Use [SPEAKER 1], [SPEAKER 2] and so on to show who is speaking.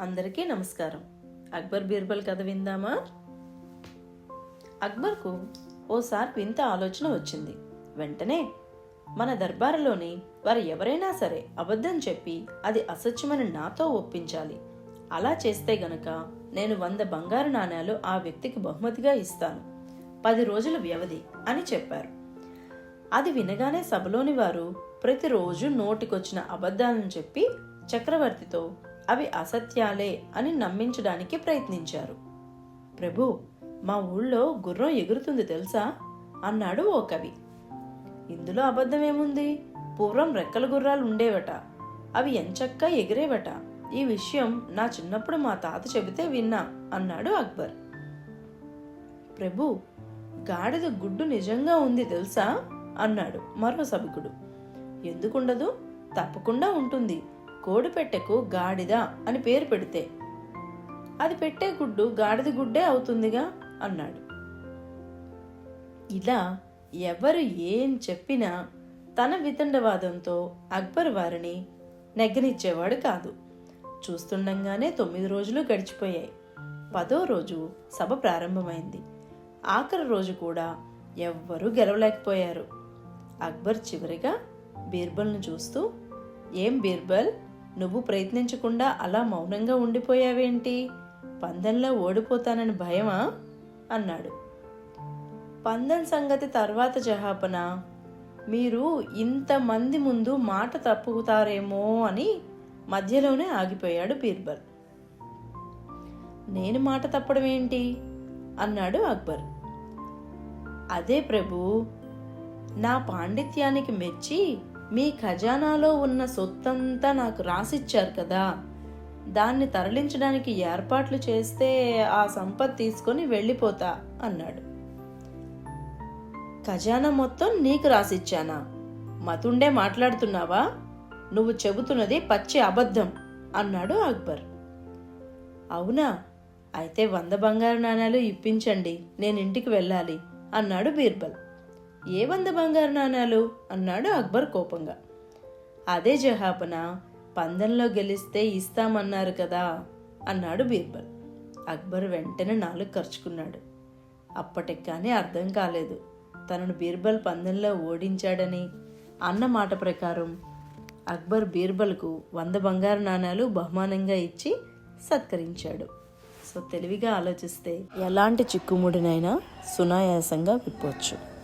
[SPEAKER 1] అందరికీ నమస్కారం. అక్బర్ బీర్బల్ కథ విందామా? అక్బర్కు ఓసారి వింత ఆలోచన వచ్చింది. వెంటనే మన దర్బారులోని వారు ఎవరైనా సరే అబద్ధం చెప్పి అది అసత్యమని నాతో ఒప్పించాలి. అలా చేస్తే గనక నేను వంద బంగారు నాణేలు ఆ వ్యక్తికి బహుమతిగా ఇస్తాను. పది రోజుల వ్యవధి అని చెప్పారు. అది వినగానే సభలోని వారు ప్రతిరోజు నోటికొచ్చిన అబద్ధాలను చెప్పి చక్రవర్తితో అవి అసత్యాలే అని నమ్మించడానికి ప్రయత్నించారు. ప్రభు మా ఊళ్ళో గుర్రం ఎగురుతుంది తెలుసా? అన్నాడు ఓ కవి. ఇందులో అబద్ధమేముంది? పూర్వం రెక్కల గుర్రాలు ఉండేవట. అవి ఎంచక్క ఎగిరేవట. ఈ విషయం నా చిన్నప్పుడు మా తాత చెబితే విన్నా అన్నాడు అక్బర్. ప్రభు గాడిద గుడ్డు నిజంగా ఉంది తెలుసా? అన్నాడు మరో సభికుడు. ఎందుకుండదు? తప్పకుండా ఉంటుంది. కోడిపెట్టకు గాడిద అని పేరు పెడితే అది పెట్టే గుడ్డు గాడిద గుడ్డే అవుతుందిగా అన్నాడు. ఇలా ఎవరు ఏం చెప్పినా తన వితండవాదంతో అక్బర్ వారిని నెగ్గనిచ్చేవాడు కాదు. చూస్తుండగానే తొమ్మిది రోజులు గడిచిపోయాయి. పదో రోజు సభ ప్రారంభమైంది. ఆఖరి రోజు కూడా ఎవ్వరూ గెలవలేకపోయారు. అక్బర్ చివరిగా బీర్బల్ను చూస్తూ ఏం బీర్బల్? నువ్వు ప్రయత్నించకుండా అలా మౌనంగా ఉండిపోయావేంటి? పందెంలో ఓడిపోతానని భయమా? అన్నాడు. పందెం సంగతి తర్వాత జహాపన. మీరు ఇంతమంది ముందు మాట తప్పుతారేమో అని మధ్యలోనే ఆగిపోయాడు బీర్బల్. నేను మాట తప్పడం ఏంటి అన్నాడు అక్బర్. అదే ప్రభు నా పాండిత్యానికి మెచ్చి మీ ఖజానాలో ఉన్న సొత్తంతా నాకు రాసిచ్చారు కదా. దాన్ని తరలించడానికి ఏర్పాట్లు చేస్తే ఆ సంపద తీసుకొని వెళ్ళిపోతా అన్నాడు. ఖజానా మొత్తం నీకు రాసిచ్చానా? మతుండే మాట్లాడుతున్నావా? నువ్వు చెబుతున్నది పచ్చి అబద్ధం అన్నాడు అక్బర్. అవునా? అయితే వంద బంగారు నాణాలు ఇప్పించండి. నేను ఇంటికి వెళ్ళాలి అన్నాడు బీర్బల్. ఏ వంద బంగారు నాణాలు? అన్నాడు అక్బర్ కోపంగా. అదే జహాపన పందెంలో గెలిస్తే ఇస్తామన్నారు కదా అన్నాడు బీర్బల్. అక్బర్ వెంటనే నాలుగు ఖర్చుకున్నాడు అప్పటికి కానీ అర్థం కాలేదు. తనను బీర్బల్ పందెంలో ఓడించాడని అన్న మాట ప్రకారం అక్బర్ బీర్బల్కు వంద బంగారు నాణాలు బహుమానంగా ఇచ్చి సత్కరించాడు. సో తెలివిగా ఆలోచిస్తే ఎలాంటి చిక్కుముడినైనా సునాయాసంగా విప్పవచ్చు